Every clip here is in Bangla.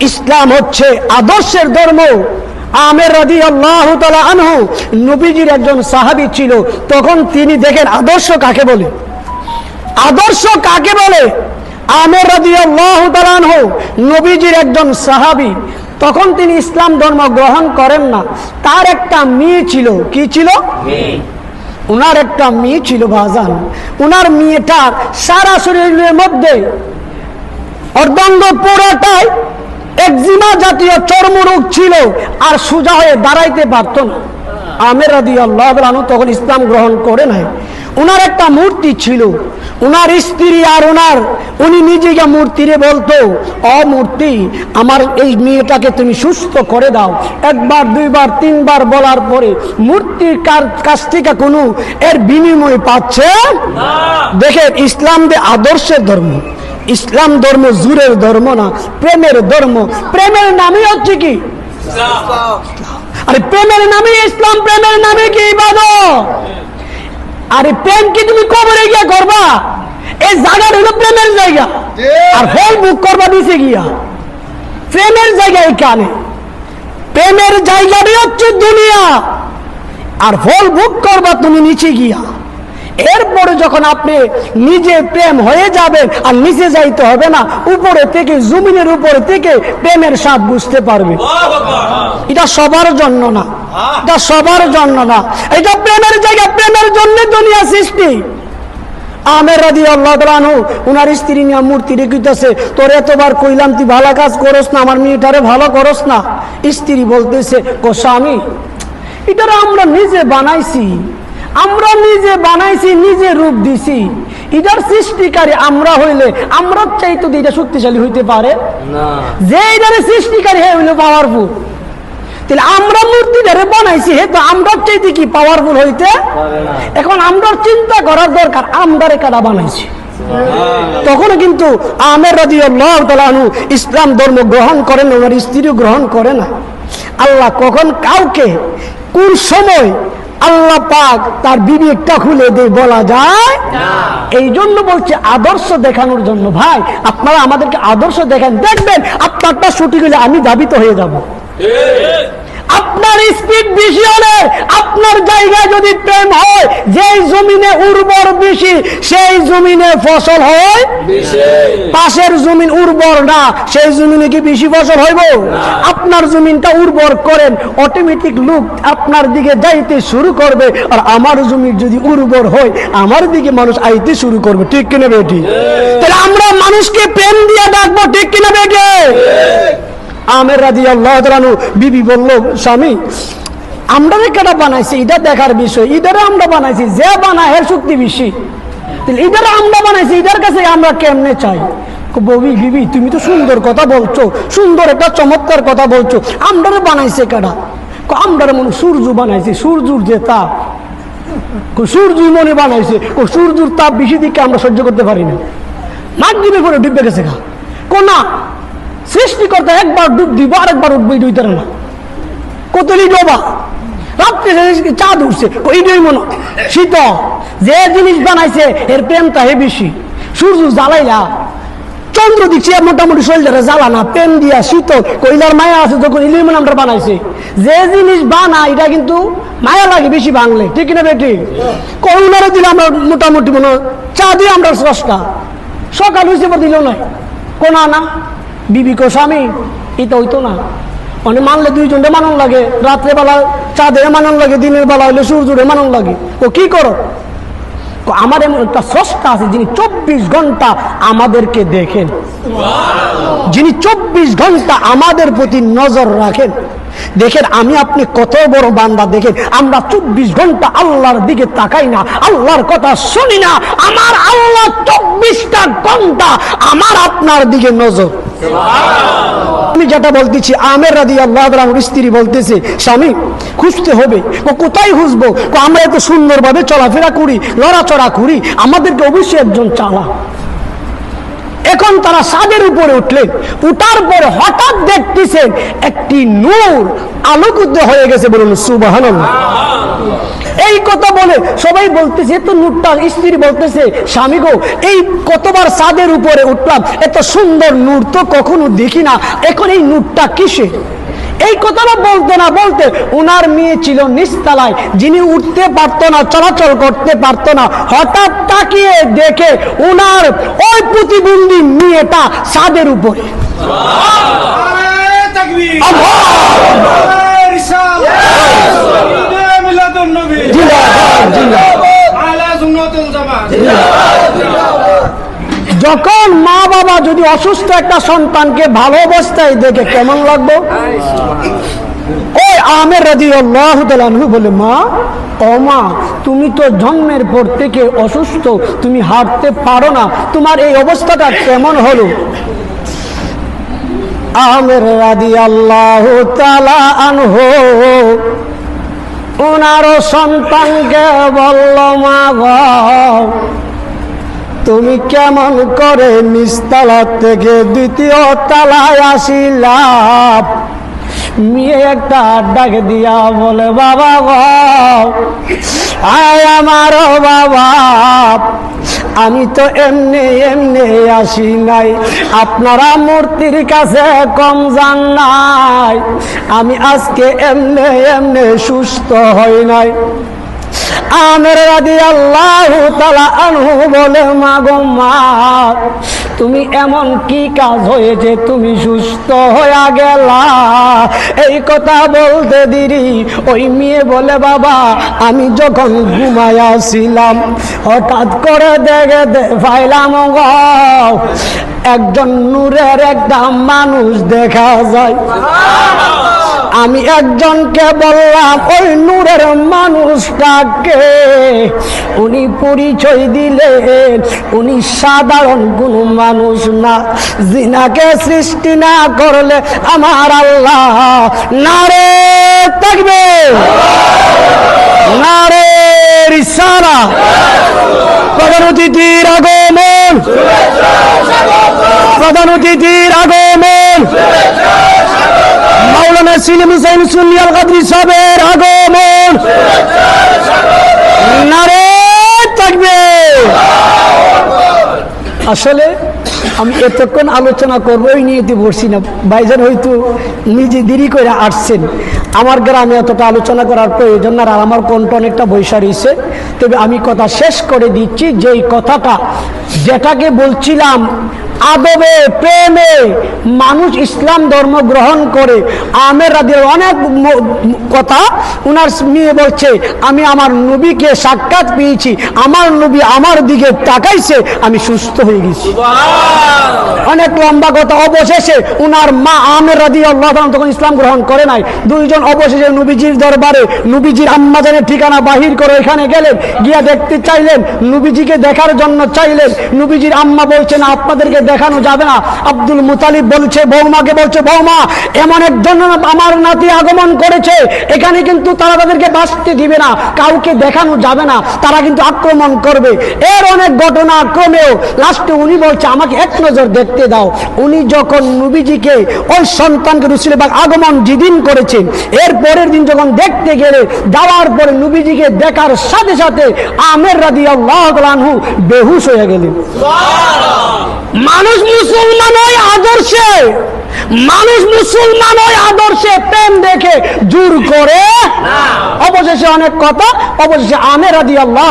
ইসলাম হচ্ছে আদর্শের ধর্ম। আমের রাজি আল্লাহ আনহু নবীজির একজন সাহাবী ছিল তখন তিনি দেখেন আদর্শ কাকে বলে? আদর্শ কাকে বলে? আমের রাজি আল্লাহ আনহু নবীজির একজন সাহাবী। তখন তিনি ইসলাম ধর্ম গ্রহণ করেন না। তার একটা মেয়ে ছিল। কি ছিল? উনার একটা মেয়ে ছিল বাজান উনার মেয়েটার সারা শরীরের মধ্যে অর্ধাঙ্গ পুরোটাই একজিমা জাতীয় চর্মরোগ ছিল আর সোজা হয়ে দাঁড়াইতে পারতো না। আমের রাদি আল্লাহ তখন ইসলাম গ্রহণ করে নাই। উনার একটা মূর্তি ছিল। উনার স্ত্রী আর ওনার উনি নিজেকে মূর্তিরে বলতো অমূর্তি আমার এই মেয়েটাকে তুমি সুস্থ করে দাও। একবার দুইবার তিনবার বলার পরে মূর্তির কার- কাছ থেকে কোনো এর বিনিময় পাচ্ছে দেখে ইসলাম যে আদর্শের ধর্ম। ইসলাম ধর্ম জুরের ধর্ম না, প্রেমের ধর্ম। প্রেমের নামই হচ্ছে কি? আরে প্রেমের নামে ইসলাম, প্রেমের নামে কি ইবাদত? আরে প্রেম কি তুমি কবরে গিয়া করবা? এই জায়গা হলো প্রেমের জায়গা। আর হল বুক করবা দিছে গিয়া। প্রেমের জায়গা এখানে। প্রেমের জায়গাটাই হচ্ছে দুনিয়া। আর হল বুক করবা তুমি নিচে গিয়া। এরপরে যখন আপনি নিজে প্রেম হয়ে যাবেন আর নিচে যাইতে হবে না উপরে থেকে জমিনের উপরে থেকে প্রেমের সাপ বুঝতে পারবে। এটা সবার জন্য না। এটা সবার জন্য না। এটা প্রেমের জায়গা প্রেমের জন্য দুনিয়া সৃষ্টি। আমের রাদি আল্লাহ তালু উনার স্ত্রী নিয়ে মূর্তি রেখিতেছে তোর এতবার কইলাম তুই ভালো কাজ করস না আমার মেয়েটারে ভালো করস না। স্ত্রী বলতেছে কো স্বামী এটারে আমরা নিজে বানাইছি। আমরা নিজে বানাইছি নিজে রূপ দিছি। এটার সৃষ্টিকারী আমরা হইলে আমরা চাইতো যে এটা শক্তিশালী হইতে পারে। যে এটারে সৃষ্টিকারী হয়ে হইলে পাওয়ারফুল তাহলে আমরা মূর্তি ধরে বানাইছি হে তো আমরা চাইতে কি পাওয়ারফুল হইতে? এখন আমরা চিন্তা করার দরকার আমরা কাটা বানাইছি? তখন কিন্তু আমের রাজি আল্লাহ ইসলাম ধর্ম গ্রহণ করেন ওনার স্ত্রীও গ্রহণ করে না। আল্লাহ কখন কাউকে কোন সময় আল্লাহ পাক তার বিবেকটা খুলে দিয়ে বলা যায়। এই জন্য বলছে আদর্শ দেখানোর জন্য ভাই আপনারা আমাদেরকে আদর্শ দেখান দেখবেন আপনারটা ছুটি গেলে আমি দাবিত হয়ে যাব। স্পিড বেশি হলে আপনার জায়গায় যদি প্রেম হয় যেই জমিনে উর্বর বেশি সেই জমিনে ফসল হয়? পাশের জমিন উর্বর না সেই জমিনে কি বেশি ফসল হইব? আপনার জমিনটা উর্বর করেন অটোমেটিক লোক আপনার দিকে যাইতে শুরু করবে। আর আমার জমি যদি উর্বর হয় আমার দিকে মানুষ আইতে শুরু করবে। ঠিক কিনা বেটি? তাহলে আমরা মানুষকে প্রেম দিয়ে ডাকবো ঠিক কিনা বেটে? আমের রাজি আল্লাহ বিবি বলল স্বামী আমরা কেটা বানাইছি এটা দেখার বিষয়। ইদারে আমরা বানাইছি যে বানায় এর শক্তি বেশি। ইদারে আমরা বানাইছি ইদার কাছে আমরা কেমনে চাই? ববি বিবি তুমি তো সুন্দর কথা বলছো সুন্দর একটা চমৎকার কথা বলছো। আমরারে বানাইছে কেটা কো, আমরারে মনে সূর্য বানাইছে সূর্যর যে তাপ। সূর্য মনে বানাইছে ও সূর্যর তাপ বেশি দিকে আমরা সহ্য করতে পারি না। মাগরীবের পরে ডুববে গেছে গা। কোনা সৃষ্টিকর্তা একবার ডুব দিব, আরেকবার উঠবে এই দুইটার না। কতলি ডোবা? রাত্রে চাঁদ উঠছে ওইটাই মনে শীত, যে জিনিস বানাইছে, এর প্রেমটা হে বেশি। সূর্য জ্বালাইলা, চন্দ্র দিচ্ছে মোটামুটি শরীরটা জ্বালা না, প্রেম দিয়া শীতল কইলার মায়া আছে যখন ইলিমন আমরা বানাইছে। যে জিনিস বানা, এটা কিন্তু মায়া লাগে বেশি বাংলে, ঠিক না বেটি? করুণারে দিলে আমরা মোটামুটি মনে চা দিয়ে আমরা স্রষ্টা। সকাল হয়েছে দিল নয় কোনা না? বিবি কো স্বামী, এটা হইতো না। মানে মানলে দুইজনটা মানন লাগে, রাত্রে বেলা চাঁদে মানন লাগে, দিনের বেলা হইলে সূর্যরে মানন লাগে। ও কি করো? আমার এমন একটা স্রষ্টা আছে, যিনি চব্বিশ ঘণ্টা আমাদেরকে দেখেন। যিনি চব্বিশ ঘণ্টা আমাদের প্রতি নজর রাখেন। দেখেন, আমি আপনি কত বড় বান্দা, দেখেন, আমরা চব্বিশ ঘণ্টা আল্লাহর দিকে তাকাই না, আল্লাহর কথা শুনি না। আমার আল্লাহ চব্বিশটা ঘণ্টা আমার আপনার দিকে নজর। আমি যেটা বলতেছি, আমের রাজি আল্লাহ তাআলার স্ত্রী বলতেছে, স্বামী, খুঁজতে হবে। কোথায় খুঁজবো? আমরা এত সুন্দরভাবে চলাফেরা করি, লড়াচড়া করি, আমাদেরকে অবশ্যই একজন চালা। এখন তারা সাদের উপরে উঠলেন উঠার পর হঠাৎ দেখতেছে একটি নূর আলোকিত হয়ে গেছে বলুন সুবাহান এই কথা বলে সবাই বলতেছে তো নূরটা, স্ত্রী বলতেছে, স্বামী গো, এই কতবার সাদের উপরে উঠলাম, এত সুন্দর নূর তো কখনো দেখি না, এখন এই নূরটা কিসে এই কথাটা বলতে না বলতে উনার মেয়ে ছিল নিস্তালায় যিনি উঠতে পারত না চলাচল করতে পারত না হঠাৎ তাকিয়ে দেখে উনার ওই প্রতিবন্ধী মেয়েটা সাদের উপরে। নারায়ে যখন মা বাবা যদি অসুস্থ একটা সন্তানকে ভালো অবস্থায় দেখে কেমন লাগবে? ওই আমের রাজি আল্লাহ বলে, মা, ও মা, তুমি তো জন্মের পর থেকে অসুস্থ, তুমি হাঁটতে পারো না, তোমার এই অবস্থাটা কেমন হলো? আমের রাজি আল্লাহ আনহো ওনারও সন্তানকে বলল, মা তুমি কেমন করে নিচতলা থেকে দ্বিতীয় তলায় আসিলাম মেয়ে একটা ডাক দিয়া বলে, বাবা গো, আয় আমার বাবা, আমি তো এমনি এমনি আসি নাই। আপনারা মূর্তির কাছে কম যান নাই। আমি আজকে এমনি এমনি সুস্থ হই নাই। আমের রাদি আল্লাহ তালা আনহু বলে মা গো মা, তুমি এমন কি কাজ হয়েছে? তুমি সুস্থ হয়ে গেলা। এই কথা বলতে দিরি। ওই মেয়ে বলে, বাবা, আমি যখন ঘুমাইয়াছিলাম হঠাৎ করে দেখে দে, পাইলাম গো। একজন নূরের একটা মানুষ দেখা যায়। আমি একজনকে বললাম, ওই নূরের মানুষটাকে উনি পরিচয় দিলেন। উনি সাধারণ কোন মানুষ না। জিনাকে সৃষ্টি না করলে আমার আল্লাহ নারে থাকবে। নারে রিসারা প্রধান অতিথির আগমন প্রধান অতিথির আগমন। মাওলানা সিলিম হুসাইন সুনিয়াল কাদরি সাহেবের আগমন। নারে থাকবে। আসলে আমি এতক্ষণ আলোচনা করব ওই নিয়ে বসছি না। ভাইজান হয়তো নিজে দেরি করে আসছেন। আমার গ্রামে এতটা আলোচনা করার প্রয়োজন না, আর আমার কণ্ঠ অনেকটা বৈশা রয়েছে। তবে আমি কথা শেষ করে দিচ্ছি, যেই কথাটা যেটাকে বলছিলাম, আদবে প্রেমে মানুষ ইসলাম ধর্ম গ্রহণ করে। আমের রাদের অনেক কথা উনার মেয়ে বলছে, আমি আমার নবীকে সাক্ষাৎ পেয়েছি, আমার নবী আমার দিকে তাকাইছে, আমি সুস্থ হয়ে গেছি। অনেক লম্বা কথা। অবশেষে উনার মা আমের রাদি আল্লাহ তখন ইসলাম গ্রহণ করে নাই। দুইজন অবশেষে নবীজির দরবারে নবীজির আম্মাজানের ঠিকানা বাহির করে এখানে গেলেন। গিয়া দেখতে চাইলেন, নবীজিকে দেখার জন্য চাইলেন। নবীজির আম্মা বলছেন, আপনাদেরকে দেখানো যাবে না। আব্দুল মুতালিব বলছে, বৌমাকে বলছে, বৌমা, এমন একজন আমার নাতি আগমন করেছে। এখানে কিন্তু তারা তাদেরকে বাঁচতে দিবে না, কাউকে দেখানো যাবে না। তারা কিন্তু আক্রমণ করবে। এর অনেক ঘটনা ক্রমেও লাস্টে উনি বলছে, আমাকে এক নজর দেখতে দাও। উনি যখন নবীজিকে ওই সন্তানকে রুসিলেবাগ আগমন যেদিন করেছেন, এর পরের দিন যখন দেখতে গেলে, যাওয়ার পরে নবীজিকে দেখার সাথে সাথে আমের রাদি আল্লাহ বেহুশ হয়ে গেলেন। মানুষ মুসলমান হয় আদর্শে, মানুষ মুসলমান হয় আদর্শে প্রেম দেখে জোর করে। অবশেষে অনেক কথা, অবশেষে আমের আদি আল্লাহ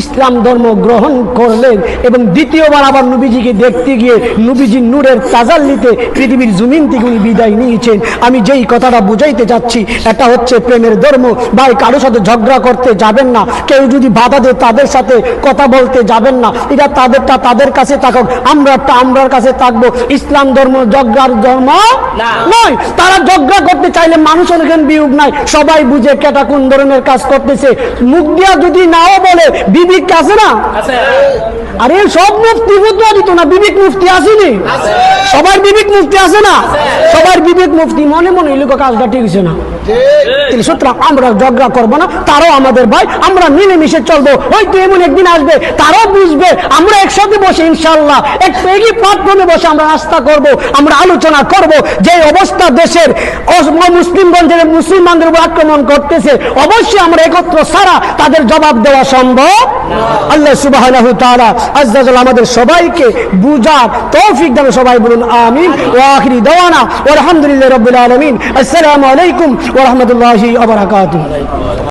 ইসলাম ধর্ম গ্রহণ করলেন এবং দ্বিতীয়বার আবার নবীজিকে দেখতে গিয়ে নবীজির নূরের তাজাল্লিতে পৃথিবীর জমিন থেকে উনি বিদায় নিয়েছেন। আমি যেই কথাটা বুঝাইতে যাচ্ছি এটা হচ্ছে প্রেমের ধর্ম। ভাই কারোর সাথে ঝগড়া করতে যাবেন না। কেউ যদি বাধা দেয় তাদের সাথে কথা বলতে যাবেন না। এটা তাদেরটা তাদের কাছে থাকুক আমরাটা আমরার কাছে থাকব। ইসলাম ধর্ম ঝগড়ার ধর্ম নয়। তারা ঝগড়া করতে চাইলে মানুষ অনেকেন বিয়োগ নাই। সবাই বুঝে কেটা কোন ধরনের কাজ করতেছে। মুখ দিয়া যদি নাও বলে বিবেক আছে না? আরে সব মুফতি ফতুয়া দিত না বিবেক মুফতি আসেনি? সবার বিবেক মুফতি আছে না? সবার বিবেক মুফতি মনে মনে লোক কাজটা ঠিক হয়েছে না। তাহলে সুতরাং আমরা ঝগড়া করব না তারাও আমাদের ভাই আমরা মিলেমিশে চলবো। হয়তো এমন একদিন আসবে তারাও বুঝবে। আমরা একসাথে বসে ইনশাল্লাহ একই প্ল্যাটফর্মে বসে আমরা রাস্তা করব আমরা আলোচনা করব যে অবস্থা দেশের মুসলিমগঞ্জের মুসলমানদের উপর আক্রমণ করতেছে। অবশ্যই আমরা একত্র ছাড়া তাদের জবাব দেওয়া সম্ভব আল্লাহ সুবাহ আমাদের সবাইকে বুঝার তৌফিক দেবে সবাই বলুন, আমিন। ওয়াখিরি দেওয়ানা আলহামদুলিল্লাহ রবিল আলমিন। আসসালামু আলাইকুম ওরহমতুল্লাহি আবরাকাতুহ